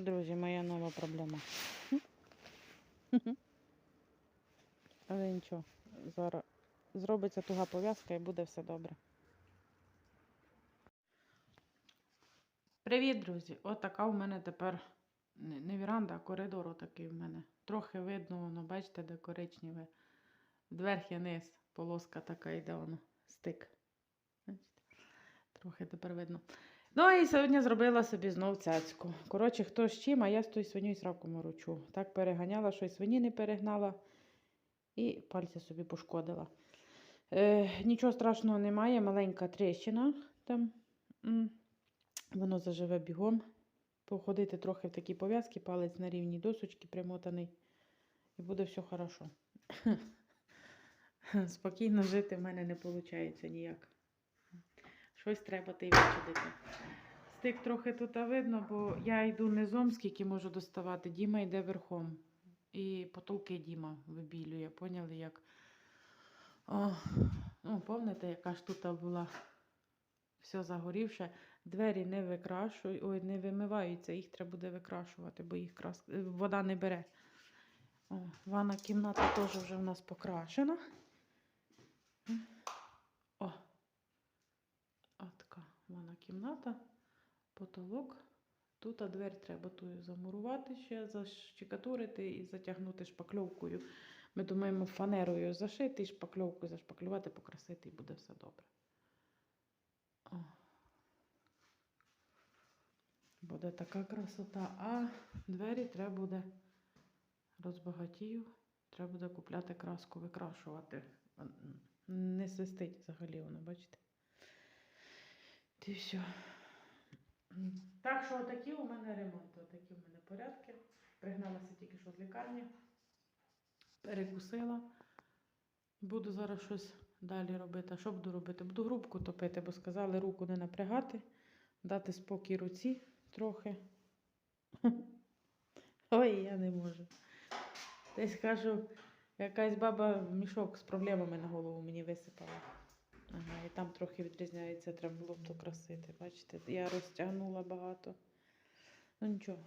Друзі, моя нова проблема. Але нічого, зараз зробиться туга пов'язка і буде все добре. Привіт, друзі! Отака у мене тепер не віранда, а коридор отакий в мене. Трохи видно, воно, бачите, де коричневе. Вверх і низ, полоска така йде, воно, стик. Трохи тепер видно. Ну і сьогодні зробила собі знов цяцьку. Коротше, хто з чим, а я з тою свиню і сраку морочу. Так переганяла, що й свині не перегнала. І пальці собі пошкодила. Е, нічого страшного немає, маленька тріщина там. Воно заживе бігом. Походити трохи в такі пов'язки, палець на рівні досочки примотаний. І буде все хорошо. Спокійно жити в мене не виходить ніяк. Щось треба та й вичудити. Стик трохи тут видно, бо я йду низом, скільки можу доставати. Діма йде верхом. І потолки Діма вибілює. Поняли, як. О, ну, пам'ятаєте, яка ж тут була все загорівше. Двері не викрашують, ой, не вимиваються, їх треба буде викрашувати, бо їх крас... е, вода не бере. Ванна кімната теж вже в нас покрашена. О, От ванна кімната, потолок. Тут двері треба тую замурувати ще, защекатурити і затягнути шпакльовкою. Ми думаємо, фанерою зашити шпакльовкою зашпаклювати, покрасити і буде все добре. О. Буде така красота. А двері треба буде розбагатію. Треба буде купляти краску, викрашувати. Не свистить взагалі воно, бачите? І все. Так що отакі у мене ремонти, отакі у мене порядки. Пригналася тільки що з лікарні, перекусила. Буду зараз щось далі робити. А що буду робити? Буду грубку топити, бо сказали руку не напрягати, дати спокій руці трохи. Ой, я не можу. Десь кажу, якась баба мішок з проблемами на голову мені висипала. Ага, і там трохи відрізняється, треба було б то красити. Бачите, я розтягнула багато. Ну нічого.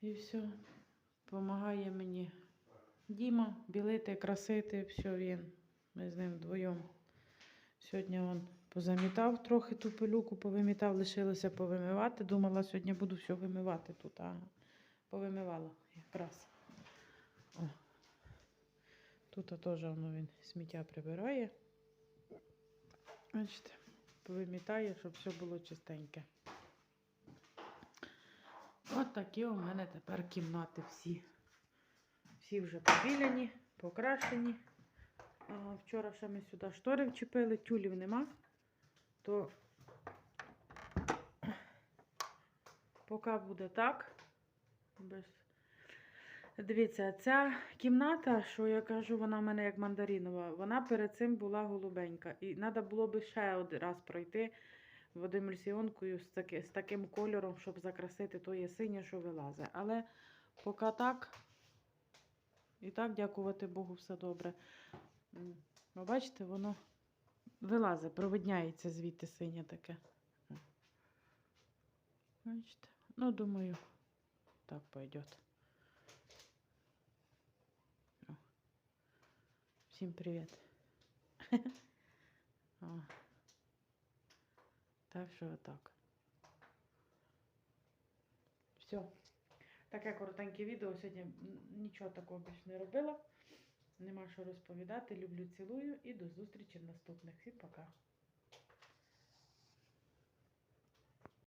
І все. Помагає мені Діма білити, красити, все він. Ми з ним вдвоєм. Сьогодні він позамітав трохи ту пилюку, повимітав, лишилося повимивати. Думала, сьогодні буду все вимивати тут. Ага. Повимивала якраз. Тут теж воно він сміття прибирає. Бачите, повимітає, щоб все було чистеньке. От такі у мене тепер кімнати всі. Всі вже побіляні, покрашені. А, вчора ще ми сюди штори вчепили, тюлів нема. То поки буде так. Без... Дивіться, ця кімната, що я кажу, вона в мене як мандаринова, вона перед цим була голубенька. І треба було би ще один раз пройти водоемульсіонкою з, таки, з таким кольором, щоб закрасити то є синє, що вилазить. Але поки так, і так, дякувати Богу, все добре. Ви бачите, воно вилазить, провидняється звідти синє таке. Бачите? Ну, думаю, так пойдет. Всім привіт. Так що отак. Все. Таке коротеньке відео. Сьогодні нічого такого більш не робила. Нема що розповідати. Люблю, цілую і до зустрічі в наступних. І пока.